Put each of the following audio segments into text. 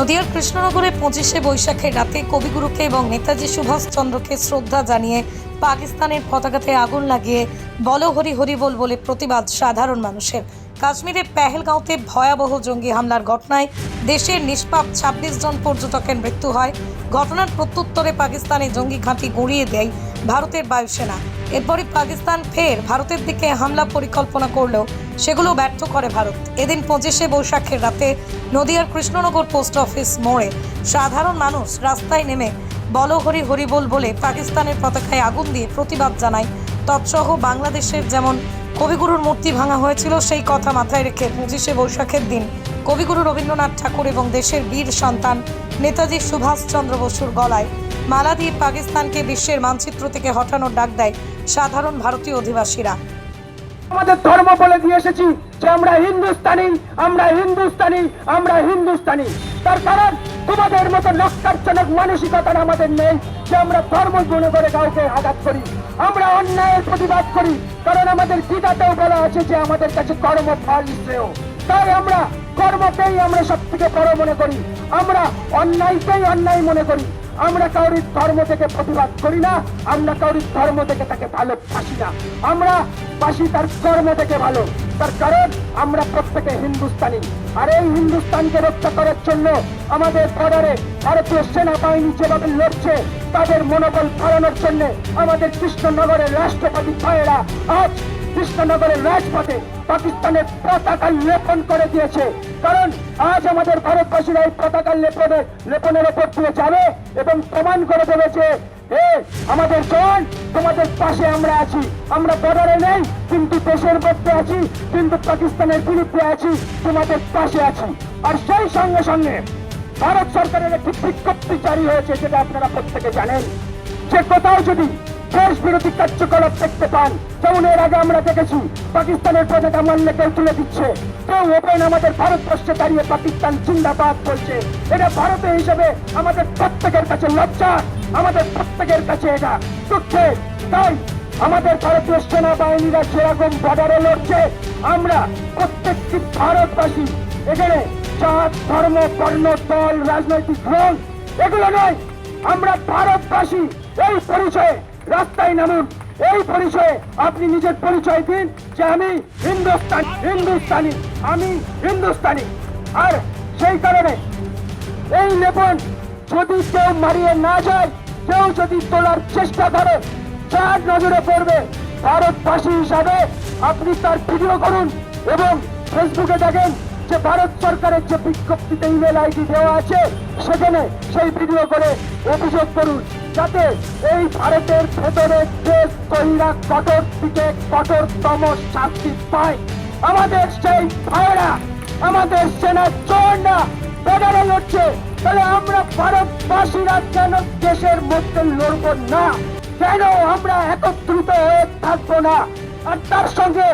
নদিয়ার কৃষ্ণনগরে পঁচিশে বৈশাখের রাতে কবিগুরুকে এবং নেতাজি সুভাষচন্দ্রকে শ্রদ্ধা জানিয়ে পাকিস্তানের পতাকাতে আগুন লাগিয়ে বল হরি হরি বল বলে প্রতিবাদ সাধারণ মানুষের। কাশ্মীরের পেহেলগাঁওতে ভয়াবহ জঙ্গি হামলার ঘটনায় দেশের নিষ্পাপ ছাব্বিশ জন পর্যটকের মৃত্যু হয়। ঘটনার প্রত্যুত্তরে পাকিস্তানে জঙ্গি ঘাঁটি গুঁড়িয়ে দেয় ভারতের বায়ুসেনা। এরপরই পাকিস্তান ফের ভারতের দিকে হামলা পরিকল্পনা করলেও সেগুলো ব্যর্থ করে ভারত। এদিন পঁচিশে বৈশাখের রাতে নদিয়ার কৃষ্ণনগর পোস্ট অফিস মোড়ে সাধারণ মানুষ রাস্তায় নেমে বল হরি হরি বল বলে পাকিস্তানের পতাকায় আগুন দিয়ে প্রতিবাদ জানায় তৎসহ বাংলাদেশের যেমন কবিগুরুর মূর্তি ভাঙা হয়েছিল, সেই কথা মাথায় রেখে পঁচিশে বৈশাখের দিন কবিগুরু রবীন্দ্রনাথ ঠাকুর এবং দেশের বীর সন্তান নেতাজি সুভাষচন্দ্র বসুর গলায় মালা দিয়ে পাকিস্তানকে বিশ্বের মানচিত্র থেকে হটানোর ডাক দেয় সাধারণ ভারতীয় অধিবাসীরা। আমাদের ধর্ম বলে দিয়ে এসেছি যে আমরা হিন্দুস্তানি আমরা হিন্দুস্তানি আমরা হিন্দুস্তানি। তার কারণ তোমাদের মতো নক্কারজনক মানসিকতা আমাদের নেই যে আমরা ধর্ম মনে করে কাউকে আঘাত করি। আমরা অন্যায়ের প্রতিবাদ করি। কারণ আমাদের গীতাতেও বলা আছে যে আমাদের কাছে কর্ম ফল শ্রেয়। তাই আমরা কর্মকেই আমরা সব থেকে বড় মনে করি। আমরা অন্যায়কেই অন্যায় মনে করি। আমরা কাউরির ধর্ম থেকে প্রতিবাদ করি না, আমরা কাউরির ধর্ম থেকে তাকে ভালোবাসি না। আমরা বাসি তার কর্ম থেকে ভালো। তার কারণ আমরা প্রত্যেকে হিন্দুস্তানি। আর এই হিন্দুস্তানকে রক্ষা করার জন্য আমাদের বর্ডারে ভারতীয় সেনাবাহিনী যেভাবে লড়ছে, তাদের মনোবল বাড়ানোর জন্য আমাদের কৃষ্ণনগরের রাষ্ট্রপতি ভাইয়েরা আজ কৃষ্ণনগরের রাজপথে পাকিস্তানের পতাকা লেপন করে দিয়েছে। কারণ আজ আমাদের ভারতবাসীরা এই পতাকা লেপনের লেপনের ওপর দিয়ে যাবে এবং প্রমাণ করে দেবে যে এ আমাদের জন তোমাদের পাশে আমরা আছি। আমরা বর্ডারে নেই, কিন্তু দেশের মধ্যে আছি, কিন্তু পাকিস্তানের বিরুদ্ধে আছি, তোমাদের পাশে আছি। আর সেই সঙ্গে সঙ্গে ভারত সরকারের একটি বিজ্ঞপ্তি জারি হয়েছে, যেটা আপনারা প্রত্যেকে জানেন। যে কোথাও যদি দেশ বিরোধী কার্যকলাপ দেখতে পান। যেমন এর আগে আমরা দেখেছি, পাকিস্তানের পতাকা মানলে কেউ তুলে দিচ্ছে। কেউ ওপেন আমাদের ভারতবর্ষে দাঁড়িয়ে পাকিস্তান জিন্দাবাদ বলছে। এটা ভারতের হিসেবে আমাদের প্রত্যেকের কাছে লজ্জা, আমাদের প্রত্যেকের কাছে এটা দুঃখে। তাই আমাদের ভারতীয় সেনাবাহিনীরা যেরকম বর্ডারে লড়ছে, আমরা প্রত্যেকটি ভারতবাসী এখানে জাত, ধর্ম, বর্ণ, দল, রাজনৈতিক রং, এগুলো নয়। আমরা ভারতবাসী, এই পরিচয়ে রাস্তায় নামুন। এই পরিচয়ে আপনি নিজের পরিচয় দিন যে আমি হিন্দুস্তান, হিন্দুস্তানি, আমি হিন্দুস্তানি। আর সেই কারণে এই লেপন যদি কেউ মারিয়ে না যায়, কেউ যদি তোলার চেষ্টা করে যার নজরে পড়বে ভারতবাসী হিসাবে আপনি তার ভিডিও করুন এবং ফেসবুকে দেখেন যে ভারত সরকারের যে বিজ্ঞপ্তিতে ইমেল আইডি দেওয়া আছে, সেখানে সেই ভিডিও করে অভিযোগ করুন, যাতে এই ভারতের ভেতরে দেশ তৈরা কঠোর থেকে কঠোরতম শাস্তি পায়। আমাদের সেই ভাইরা, আমাদের সেনা চোর না লড়ছে তাহলে আমরা ভারতবাসীরা কেন দেশের মধ্যে লড়ব না? কেন আমরা একত্রিত হয়ে থাকব না? আর তার সঙ্গে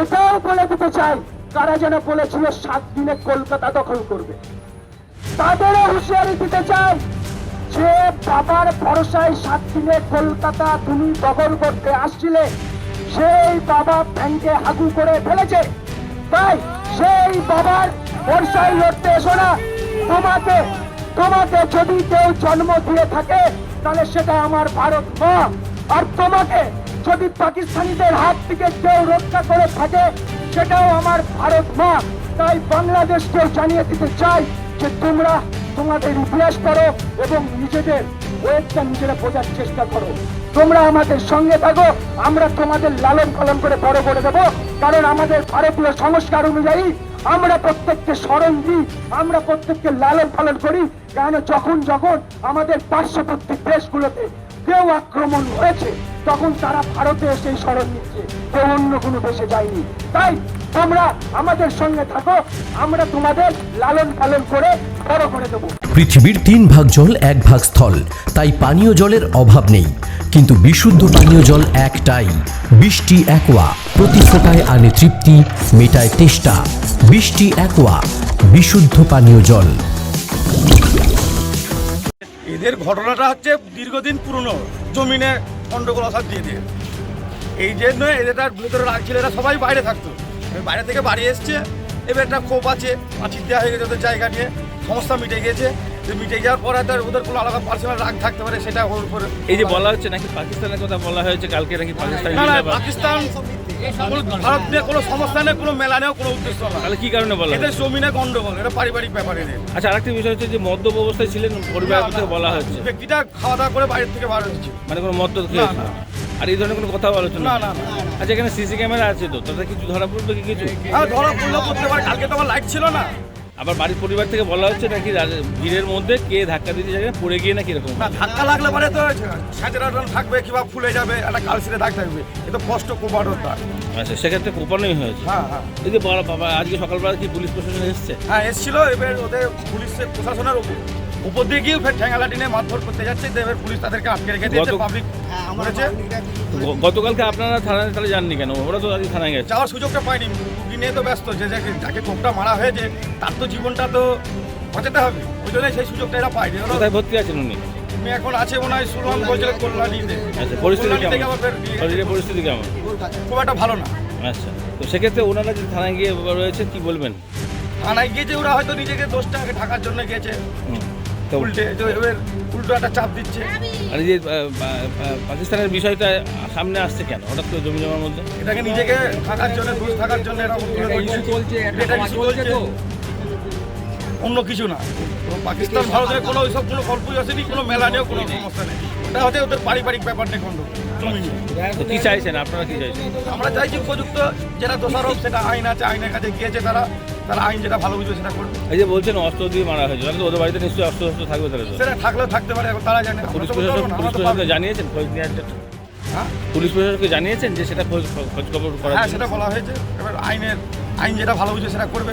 এটাও বলে দিতে চাই তারা যেন বলেছিল সাত দিনে কলকাতা দখল করবে। তাদেরও হুঁশিয়ারি দিতে চাই যে বাবার ভরসায় সাত দিনে কলকাতা তুমি দখল করতে আসছিলে, সেই বাবা ব্যাংকে হাগু করে ফেলেছে। তাই সেই বাবার ভরসায় লড়তে এসো না। তোমাকে তোমাকে যদি কেউ জন্ম দিয়ে থাকে, তাহলে সেটা আমার ভারত মা। আর তোমাকে যদি পাকিস্তানিদের হাত থেকে কেউ রক্ষা করে থাকে সেটাও আমার ভারত মা। তাই বাংলাদেশকেও জানিয়ে দিতে চাই যে তোমরা তোমাদের ইতিহাস করো এবং নিজেদের ওয়েবটা নিজেরা বোঝার চেষ্টা করো। তোমরা আমাদের সঙ্গে থাকো, আমরা তোমাদের লালন পালন করে বড় করে দেবো। কারণ আমাদের ভারতীয় সংস্কার অনুযায়ী আমরা প্রত্যেককে স্মরণ দিই, আমরা প্রত্যেককে লালন পালন করি। কেন? যখন যখন আমাদের পার্শ্ববর্তী দেশগুলোতে কেউ আক্রমণ হয়েছে তখন তারা ভারতে এসে স্মরণ নিচ্ছে কেউ অন্য কোনো দেশে যায়নি। তাই তোমরা আমাদের সঙ্গে থাকো, আমরা তোমাদের লালন পালন করে বড় করে দেবো। পৃথিবীর তিন ভাগ জল, এক ভাগ স্থল। তাই পানীয় জলের অভাব নেই। কিন্তু বিশুদ্ধ পানীয় জল একটাই, বৃষ্টি একোয়া। প্রতি ফোটায় আনে তৃপ্তি, মেটায় তেষ্টা। বৃষ্টি একোয়া, বিশুদ্ধ পানীয় জল। এদের ঘটনাটা হচ্ছে দীর্ঘদিন পুরনো, জমিনে গন্ডগোল অসাদ দিয়ে দিয়ে। এই জন্য এদের ভিতরে রাখছিল এরা সবাই বাইরে থাকতো। বাইরে থেকে বাড়ি এসছে, এবার একটা ক্ষোভ আছে পাঁচির দেওয়া হয়ে গেছে ওদের জায়গা নিয়ে সমস্যা মিটে গেছে যে মিটে যাওয়ার পরে তো আর ওদের কোনো আলাদা পার্সোনাল রাগ থাকতে পারে সেটা ওর উপরে এই যে বলা হচ্ছে নাকি পাকিস্তানের কথা বলা হয়েছে কালকে নাকি পাকিস্তান না পাকিস্তান ভারত নিয়ে কোনো সমস্যা নেই কোনো মেলা নেই কোনো উদ্দেশ্য না তাহলে কি কারণে বলা হয়েছে? জমিনে গন্ডগোল এটা পারিবারিক ব্যাপারে নেই আচ্ছা আরেকটি বিষয় হচ্ছে যে মদ্যপ অবস্থায় ছিলেন পরিবার থেকে বলা হচ্ছে। ব্যক্তিটা খাওয়া দাওয়া করে বাইরে থেকে বার হচ্ছে। মানে কোনো মদ্য খেয়েছে না। আর এই ধরনের কোনো কথা আলোচনা না? না না আচ্ছা এখানে সিসি ক্যামেরা আছে তো তাতে কিছু ধরা পড়বে কি কিছু? হ্যাঁ ধরা পড়লেও করতে পারে। কালকে তো আমার লাইট ছিল না। আবার বাড়ির পরিবার থেকে বলা হচ্ছে নাকি ভিড়ের মধ্যে কে ধাক্কা দিতে যাবে পড়ে গিয়ে নাকি এরকম না ধাক্কা লাগলে পরে তো স্যাচুরেশন থাকবে কিংবা ফুলে যাবে একটা কালসিরে দাগ থাকবে। এ তো কষ্ট কোপানোর দাগ আচ্ছা সেক্ষেত্রে কোপানোই হয়েছে। হ্যাঁ হ্যাঁ। এই যে বড় বাবা আজকে সকালবেলা কি পুলিশ প্রশাসন এসেছে? হ্যাঁ এসছিল এবার ওদের পুলিশের প্রশাসনের উপর উপর দিয়ে গিয়ে ফের ঠ্যাঙ্গালাটি নিয়ে মারধর করতে যাচ্ছে তো এবার পুলিশ তাদেরকে আটকে রেখে দিয়েছে পাবলিক করেছে। গ- গতকালকে আপনারা থানায় তাহলে যাননি কেন? ওরা তো আজকে থানায় গেছে। যাওয়ার সুযোগটা পাইনি নিয়ে তো ব্যস্ত যে যাকে যাকে কোপটা মারা হয়েছে তার তো জীবনটা তো বাঁচাতে হবে। ওই জন্য সেই সুযোগটা এরা ওরা- কোথায় ভর্তি আছেন উনি? উনি এখন আছে মনে হয় কল্যাণীতে। আচ্ছা পরিস্থিতি কেমন? পরিস্থিতি কেমন? খুব একটা ভালো না। আচ্ছা তো সেক্ষেত্রে ওনারা যে থানায় গিয়ে রয়েছে কি বলবেন? থানায় গিয়েছে ওরা হয়তো নিজেকে দোষটা আগে ঢাকার জন্য গেছে হুম। তো উল্টে। এবার উল্টো একটা চাপ দিচ্ছে। আর এই যে পাকিস্তানের বিষয়টা সামনে আসছে কেন? হঠাৎ করে জমি জমার মধ্যে? এটাকে নিজেকে থাকার জন্য দোষ থাকার জন্য এরকম। এটা চলছে অন্য কিছু না। পাকিস্তান ভারতের কোনো ওইসব কোনো গল্পই আসেনি কোনো মেলা নেই কোনো সমস্যা নেই। ওটা হচ্ছে ওদের পারিবারিক ব্যাপার নেই কোনো জমি নিয়ে। কি চাইছেন? আপনারা কি চাইছেন? আমরা চাইছি উপযুক্ত যেটা দোষারোপ সেটা আইন আছে আইনের কাছে গিয়েছে তারা তারা আইন যেটা ভালো বুঝবে সেটা করবে। এই যে বলছেন অস্ত্র দিয়ে মারা হয়েছে। তাহলে ওদের বাড়িতে নিশ্চয়ই অস্ত্র শস্ত্র থাকবে তাহলে সেটা থাকলেও থাকতে পারে এখন তারা জানে পুলিশ প্রশাসন পুলিশ প্রশাসনকে জানিয়েছেন? খোঁজ নেওয়ার জন্য? হ্যাঁ? পুলিশ প্রশাসনকে জানিয়েছেন যে সেটা খোঁজ খোঁজ খবর করার হ্যাঁ সেটা বলা হয়েছে। এবার আইনের আইন যেটা ভালো বুঝবে সেটা করবে।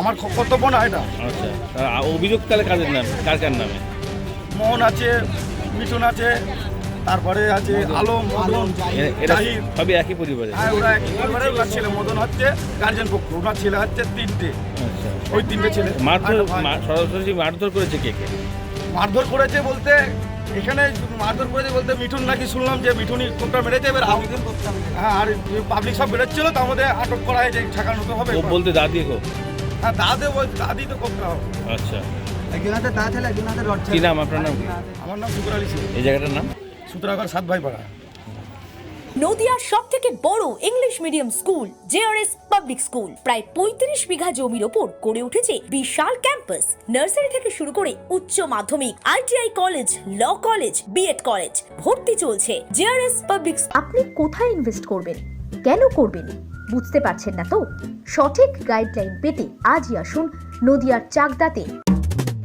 আমার কর্তব্য না এটা। আচ্ছা। অভিযোগ তাহলে কাদের নামে কার কার নামে? মোহন আছে মিঠুন আছে তারপরে আছে আলম মদন জাহির সবই একই পরিবারে? হ্যাঁ ওরা একই পরিবারের ওনার ছেলে মদন হচ্ছে গার্জেন পক্ষ ওনার ছেলে হচ্ছে তিনটে। আচ্ছা। ওই তিনটে ছেলে। মারধর সরাসরি মারধর করেছে কে কে? মারধর করেছে বলতে এখানে মারধর করেছে বলতে মিঠুন নাকি শুনলাম যে মিঠুনই কোনটা মেরেছে এবার হ্যাঁ আর পাবলিক সব বেরোচ্ছিল তার মধ্যে আটক করা হয়েছে ঠেকানো তো হবে। বলতে দাদি হোক। হ্যাঁ দাদে বল দাদি তো করতে হবে। আচ্ছা। কি নাম আপনার নাম? আমার নাম শুকুর আলী সিং এই জায়গাটার নাম? সুতরাগড় সাত ভাই পাড়া নদিয়ার সব থেকে বড় English medium school JRS public school. প্রায় পঁয়ত্রিশ বিঘা জমির ওপর গড়ে উঠেছে বিশাল ক্যাম্পাস। নার্সারি থেকে শুরু করে উচ্চ মাধ্যমিক ITI college law college BEd college ভর্তি চলছে জেআরএস পাবলিক আপনি কোথায় ইনভেস্ট করবেন? কেন করবেন? বুঝতে পারছেন না তো? সঠিক গাইডলাইন পেতে আজই আসুন নদিয়ার চাকদাতে।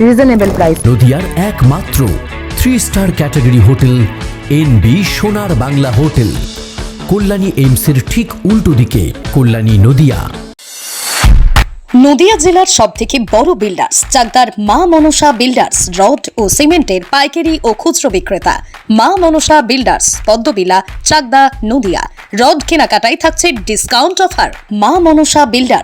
রিজনেবল প্রাইস নদিয়ার একমাত্র three star category hotel N B Sonar Bangla hotel Kalyani এইমসের ঠিক উল্টো দিকে কল্যাণী নদিয়া। নদিয়া জেলার সব থেকে বড় বিল্ডার্স চাকদার মা মনসা বিল্ডার্স রড ও সিমেন্টের পাইকারি ও খুচরো বিক্রেতা। মা মনসা বিল্ডার্স পদ্মবিলা চাকদা নদিয়া। রড কেনাকাটায় থাকছে ডিসকাউন্ট অফার মা মনসা বিল্ডার্স